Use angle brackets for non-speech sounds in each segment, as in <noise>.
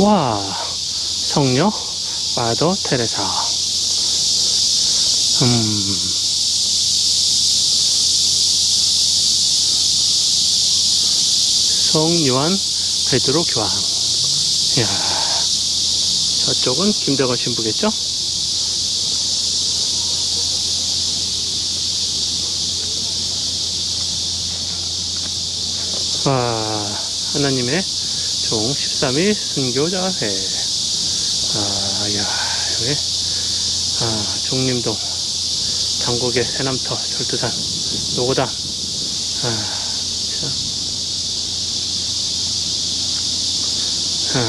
와, 성녀 마더 테레사. 음. 성요한 베드로 교황. 이야, 저쪽은 김대건 신부겠죠? 와, 하나님의 종 13일 순교자회. 아, 야, 여기, 아, 종림동, 장국의 새남터, 절두산, 노고단, 아, 참. 아,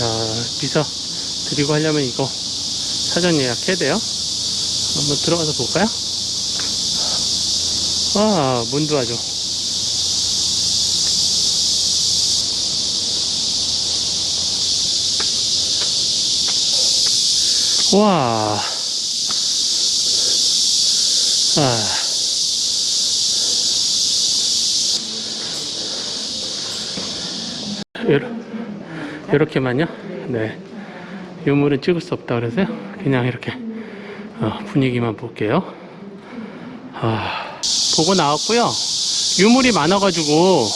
야, 미사 드리고 하려면 이거 사전 예약해야 돼요. 한번 들어가서 볼까요? 와, 문도 아주. 와. 아. 요러, 요렇게만요? 네. 유물은 찍을 수 없다 그래서요. 그냥 이렇게 어, 분위기만 볼게요. 아, 보고 나왔고요. 유물이 많아가지고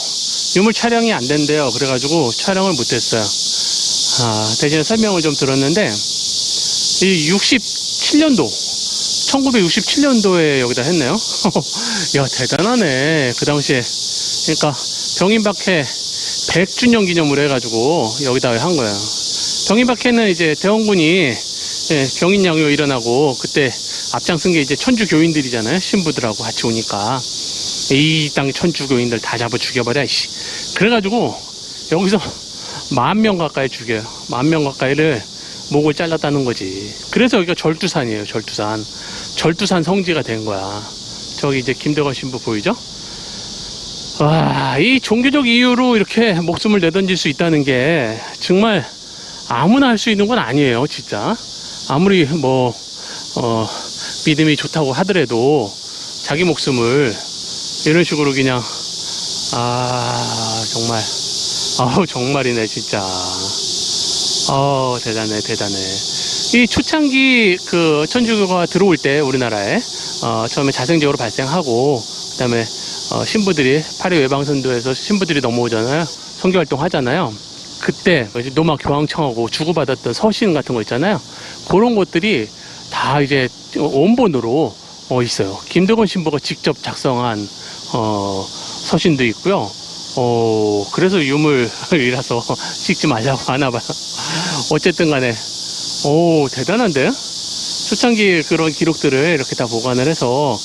유물 촬영이 안 된대요. 그래가지고 촬영을 못했어요. 아, 대신에 설명을 좀 들었는데 이 67년도 1967년도에 여기다 했네요. <laughs> 야 대단하네. 그 당시에 그러니까 병인박해 100주년 기념으로 해가지고 여기다 한 거예요. 병인박해는 이제 대원군이 예, 병인 양요 일어나고 그때 앞장선 게 이제 천주 교인들이잖아요. 신부들하고 같이 오니까 이 땅 천주 교인들 다 잡아 죽여버려. 씨. 그래가지고 여기서 만 명 가까이 죽여요. 만 명 가까이를 목을 잘랐다는 거지. 그래서 여기가 절두산이에요. 절두산. 절두산 성지가 된 거야. 저기 이제 김대건 신부 보이죠? 와, 이 종교적 이유로 이렇게 목숨을 내던질 수 있다는 게 정말 아무나 할 수 있는 건 아니에요, 진짜. 아무리 뭐, 어, 믿음이 좋다고 하더라도 자기 목숨을 이런 식으로 그냥, 아, 정말, 아우, 정말이네, 진짜. 어 대단해, 대단해. 이 초창기 그 천주교가 들어올 때 우리나라에, 어, 처음에 자생적으로 발생하고, 그 다음에 어, 신부들이 파리 외방선도에서 신부들이 넘어오잖아요. 선교 활동 하잖아요. 그때 노마 교황청하고 주고받았던 서신 같은 거 있잖아요. 그런 것들이 다 이제 원본으로 어, 있어요. 김대건 신부가 직접 작성한 어, 서신도 있고요. 어, 그래서 유물이라서 <laughs> 찍지 말라고 하나 봐요. 어쨌든 간에, 오, 대단한데? 초창기 그런 기록들을 이렇게 다 보관을 해서,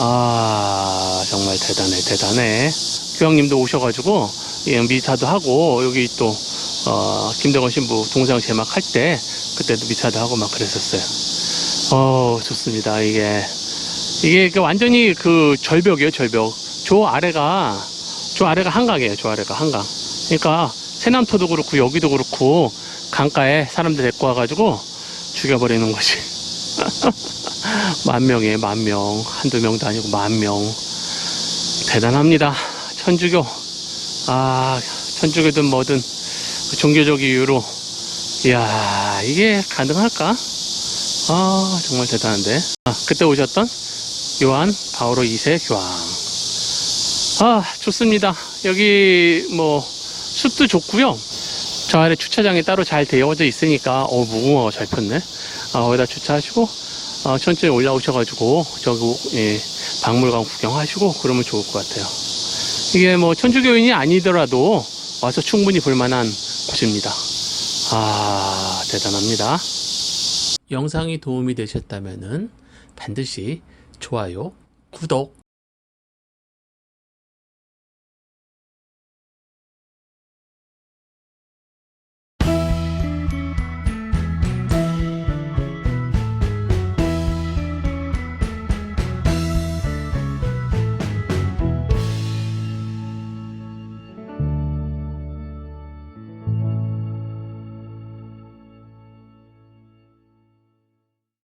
아, 정말 대단해, 대단해. 교황님도 오셔가지고, 예, 미사도 하고, 여기 또, 어, 김대건 신부 동상 제막 할 때, 그때도 미사도 하고 막 그랬었어요. 어, 좋습니다. 이게, 이게 그 완전히 그 절벽이에요, 절벽. 저 아래가, 저 아래가 한강이에요, 저 아래가 한강. 그러니까, 세남토도 그렇고, 여기도 그렇고, 강가에 사람들 데리고 와가지고, 죽여버리는 거지. <laughs> 만 명이에요, 만 명. 한두 명도 아니고 만 명. 대단합니다. 천주교. 아, 천주교든 뭐든 그 종교적 이유로. 이야, 이게 가능할까? 아, 정말 대단한데. 아, 그때 오셨던 요한 바오로 2세 교황. 아, 좋습니다. 여기 뭐 숲도 좋고요. 저 아래 주차장이 따로 잘 되어져 있으니까 어 무궁화가 잘 폈네. 아, 거기다 주차하시고 어, 천천히 올라오셔가지고 저기 예, 박물관 구경하시고 그러면 좋을 것 같아요. 이게 뭐 천주교인이 아니더라도 와서 충분히 볼만한 곳입니다. 아 대단합니다. 영상이 도움이 되셨다면 반드시 좋아요, 구독